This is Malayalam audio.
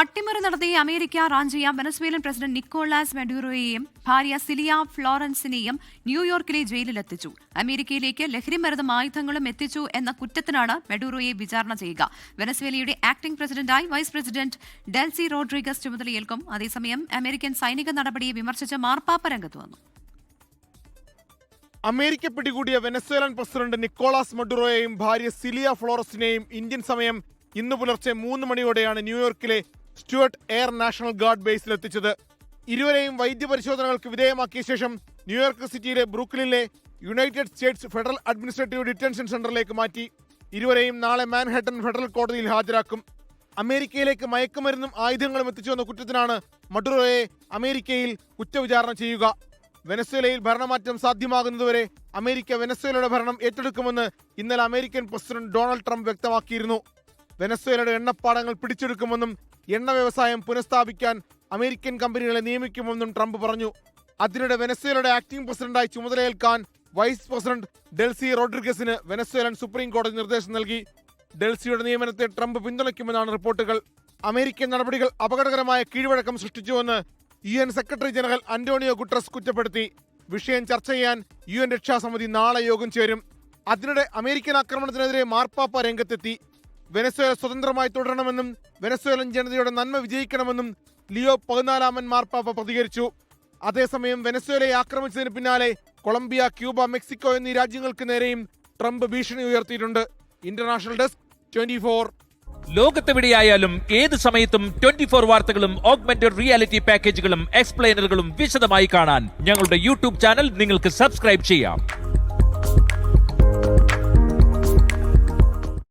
അട്ടിമറി നടത്തി അമേരിക്ക റാഞ്ചിയ വെനസ്വേലൻ പ്രസിഡന്റ് നിക്കോളാസ് മെഡ്യൂറോയെയും ഭാര്യ സിലിയ ഫ്ലോറൻസിനെയും ന്യൂയോർക്കിലെ ജയിലിലെത്തിച്ചു. അമേരിക്കയിലേക്ക് ലഹരിമരുന്നും ആയുധങ്ങളും എത്തിച്ചു എന്ന കുറ്റത്തിനാണ് മെഡൂറോയെ വിചാരണ ചെയ്യുക. വെനസ്വേലയുടെ ആക്ടിംഗ് പ്രസിഡന്റായി വൈസ് പ്രസിഡന്റ് ഡെൽസി റോഡ്രിഗസ് ചുമതലയേൽക്കും. അതേസമയം അമേരിക്കൻ സൈനിക നടപടിയെ വിമർശിച്ച് മാർപ്പാപ്പ രംഗത്ത് വന്നു. അമേരിക്ക പിടികൂടിയ വെനസ്വേലൻ പ്രസിഡന്റ് നിക്കോളാസ് മഡുറോയെയും ഭാര്യ സിലിയ ഫ്ലോറസിനെയും ഇന്ത്യൻ സമയം ഇന്ന് പുലർച്ചെ മൂന്ന് മണിയോടെയാണ് ന്യൂയോർക്കിലെ സ്റ്റുവർട്ട് എയർ നാഷണൽ ഗാർഡ് ബേസിലെത്തിച്ചത് ഇരുവരെയും വൈദ്യപരിശോധനകൾക്ക് വിധേയമാക്കിയ ശേഷം ന്യൂയോർക്ക് സിറ്റിയിലെ ബ്രൂക്ലിനിലെ United States federal administrative detention സെന്ററിലേക്ക് മാറ്റി. ഇരുവരെയും നാളെ മാൻഹട്ടൻ ഫെഡറൽ കോടതിയിൽ ഹാജരാക്കും. അമേരിക്കയിലേക്ക് മയക്കുമരുന്നും ആയുധങ്ങളും എത്തിച്ചുവെന്ന കുറ്റത്തിനാണ് മഡുറോയെ അമേരിക്കയിൽ കുറ്റവിചാരണ ചെയ്യുക. വെനസ്വേലയിൽ ഭരണമാറ്റം സാധ്യമാകുന്നതുവരെ അമേരിക്ക വെനസ്വേലയുടെ ഭരണം ഏറ്റെടുക്കുമെന്ന് ഇന്നലെ അമേരിക്കൻ പ്രസിഡന്റ് ഡൊണാൾഡ് ട്രംപ് വ്യക്തമാക്കിയിരുന്നു. വെനസ്വേലയുടെ എണ്ണപ്പാടങ്ങൾ പിടിച്ചെടുക്കുമെന്നും എണ്ണ വ്യവസായം പുനഃസ്ഥാപിക്കാൻ അമേരിക്കൻ കമ്പനികളെ നിയമിക്കുമെന്നും ട്രംപ് പറഞ്ഞു. അതിനിടെ വെനസ്വേലയുടെ ആക്ടിംഗ് പ്രസിഡന്റായി ചുമതലയേൽക്കാൻ വൈസ് പ്രസിഡന്റ് ഡെൽസി റോഡ്രിഗസിന് വെനസ്വേലൻ സുപ്രീം കോടതി നിർദ്ദേശം നൽകി. ഡൽസിയുടെ നിയമനത്തെ ട്രംപ് പിന്തുണയ്ക്കുമെന്നാണ് റിപ്പോർട്ടുകൾ. അമേരിക്കൻ നടപടികൾ അപകടകരമായ കീഴ്വഴക്കം സൃഷ്ടിച്ചുവെന്ന് U N secretary general Antonio Guterres കുറ്റപ്പെടുത്തി. വിഷയം ചർച്ച ചെയ്യാൻ യു എൻ രക്ഷാസമിതി നാളെ യോഗം ചേരും. അതിനിടെ അമേരിക്കൻ ആക്രമണത്തിനെതിരെ മാർപ്പാപ്പ രംഗത്തെത്തി. വെനസ്വേല സ്വതന്ത്രമായി തുടരണമെന്നും വെനസ്വേലൻ ജനതയുടെ നന്മ വിജയിക്കണമെന്നും ലിയോ പതിനാലാമൻ മാർപ്പാപ്പ പ്രതികരിച്ചു. അതേസമയം വെനസ്വേലയെ ആക്രമിച്ചതിന് പിന്നാലെ കൊളംബിയ ക്യൂബ മെക്സിക്കോ എന്നീ രാജ്യങ്ങൾക്ക് നേരെയും ട്രംപ് ഭീഷണി ഉയർത്തിയിട്ടുണ്ട്. International desk twenty four. ലോകത്തെവിടെയായാലും ഏത് സമയത്തും ട്വന്റി ഫോർ വാർത്തകളും ഓഗ്മെന്റഡ് റിയാലിറ്റി പാക്കേജുകളും എക്സ്പ്ലെയിനറുകളും വിശദമായി കാണാൻ ഞങ്ങളുടെ യൂട്യൂബ് ചാനൽ നിങ്ങൾക്ക് സബ്സ്ക്രൈബ് ചെയ്യാം.